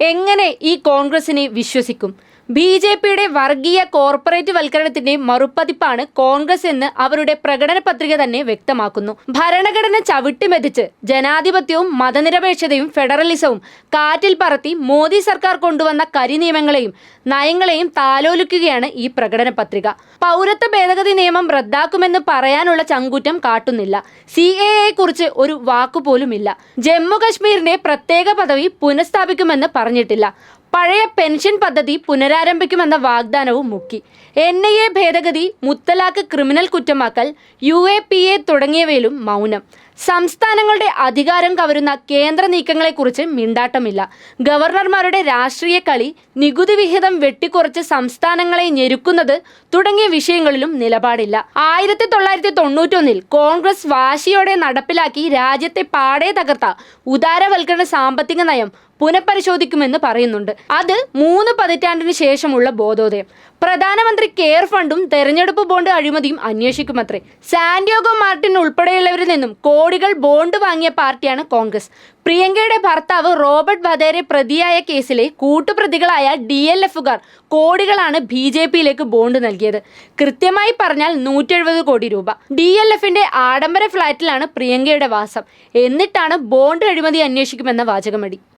എങ്ങനെ ഈ കോൺഗ്രസിനെ വിശ്വസിക്കും? ബി ജെ പിയുടെ വർഗീയ കോർപ്പറേറ്റ് വൽക്കരണത്തിന്റെ മറുപതിപ്പാണ് കോൺഗ്രസ് എന്ന് അവരുടെ പ്രകടന പത്രിക തന്നെ വ്യക്തമാക്കുന്നു. ഭരണഘടന ചവിട്ടിമെതിച്ച് ജനാധിപത്യവും മതനിരപേക്ഷതയും ഫെഡറലിസവും കാറ്റിൽ പറത്തി മോദി സർക്കാർ കൊണ്ടുവന്ന കരിനിയമങ്ങളെയും നയങ്ങളെയും താലോലിക്കുകയാണ് ഈ പ്രകടന പത്രിക. പൗരത്വ ഭേദഗതി നിയമം റദ്ദാക്കുമെന്ന് പറയാനുള്ള ചങ്കൂറ്റം കാട്ടുന്നില്ല. സി എ കുറിച്ച് ഒരു വാക്കുപോലുമില്ല. ജമ്മു കശ്മീരിന്റെ പ്രത്യേക പദവി പുനഃസ്ഥാപിക്കുമെന്ന് പറഞ്ഞിട്ടില്ല. പഴയ പെൻഷൻ പദ്ധതി പുനരാരംഭിക്കുമെന്ന വാഗ്ദാനവും മുക്കി. എൻ ഐ എ ഭേദഗതി മുത്തലാഖ് ക്രിമിനൽ കുറ്റമാക്കൽ യു എ പി എ തുടങ്ങിയവയിലും മൗനം. സംസ്ഥാനങ്ങളുടെ അധികാരം കവരുന്ന കേന്ദ്ര നീക്കങ്ങളെക്കുറിച്ച് മിണ്ടാട്ടമില്ല. ഗവർണർമാരുടെ രാഷ്ട്രീയ കളി നികുതി വിഹിതം വെട്ടിക്കുറച്ച് സംസ്ഥാനങ്ങളെ ഞെരുക്കുന്നത് തുടങ്ങിയ വിഷയങ്ങളിലും നിലപാടില്ല. ആയിരത്തി തൊള്ളായിരത്തി തൊണ്ണൂറ്റൊന്നിൽ കോൺഗ്രസ് വാശിയോടെ നടപ്പിലാക്കി രാജ്യത്തെ പാടെ തകർത്ത ഉദാരവൽക്കരണ സാമ്പത്തിക നയം പുനഃപരിശോധിക്കുമെന്ന് പറയുന്നുണ്ട്. അത് മൂന്ന് പതിറ്റാണ്ടിന് ശേഷമുള്ള ബോധോദയം. പ്രധാനമന്ത്രി കെയർ ഫണ്ടും തെരഞ്ഞെടുപ്പ് ബോണ്ട് അഴിമതിയും അന്വേഷിക്കുമത്രേ. സാന്റിയോഗോ മാർട്ടിൻ ഉൾപ്പെടെയുള്ളവരിൽ നിന്നും കോടികൾ ബോണ്ട് വാങ്ങിയ പാർട്ടിയാണ് കോൺഗ്രസ്. പ്രിയങ്കയുടെ ഭർത്താവ് റോബർട്ട് വധേരെ പ്രതിയായ കേസിലെ കൂട്ടുപ്രതികളായ ഡി എൽ എഫുകാർ കോടികളാണ് ബി ജെ പിയിലേക്ക് ബോണ്ട് നൽകിയത്. കൃത്യമായി പറഞ്ഞാൽ നൂറ്റെഴുപത് കോടി രൂപ. ഡി എൽ എഫിന്റെ ആഡംബര ഫ്ളാറ്റിലാണ് പ്രിയങ്കയുടെ വാസം. എന്നിട്ടാണ് ബോണ്ട് അഴിമതി അന്വേഷിക്കുമെന്ന വാചകമടി.